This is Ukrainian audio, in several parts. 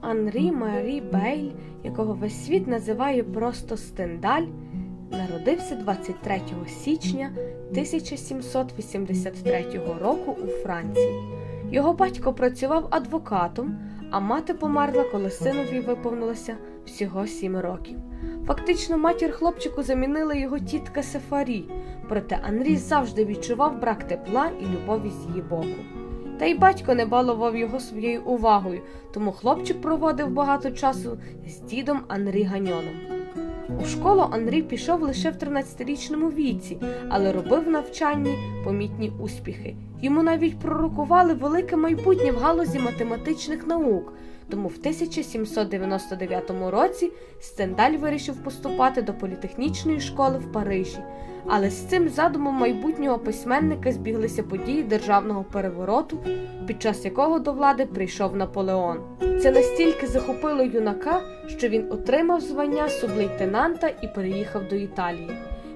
Анрі Марі Бейль, якого весь світ називає просто Стендаль, народився 23 січня 1783 року у Франції. Його батько працював адвокатом, а мати померла, коли синові виповнилося всього 7 років. Фактично, матір хлопчику замінила його тітка Сефарі, проте Анрі завжди відчував брак тепла і любові з її боку. Та й батько не балував його своєю увагою, тому хлопчик проводив багато часу з дідом Анрі Ганьоном. У школу Анрі пішов лише в 13-річному віці, але робив в навчанні помітні успіхи. Йому навіть пророкували велике майбутнє в галузі математичних наук. Тому в 1799 році Стендаль вирішив поступати до політехнічної школи в Парижі. Але з цим задумом майбутнього письменника збіглися події державного перевороту, під час якого до влади прийшов Наполеон. Це настільки захопило юнака, що він отримав звання сублейтенанта і переїхав до Італії.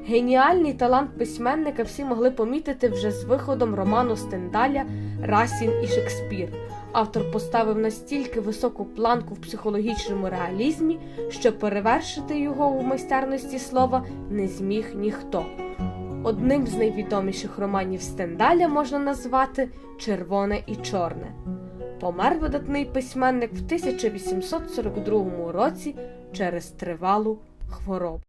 Геніальний талант письменника всі могли помітити вже з виходом роману Стендаля Расін і Шекспір. Автор поставив настільки високу планку в психологічному реалізмі, що перевершити його у майстерності слова не зміг ніхто. Одним з найвідоміших романів Стендаля можна назвати Червоне і Чорне. Помер видатний письменник в 1842 році через тривалу хворобу.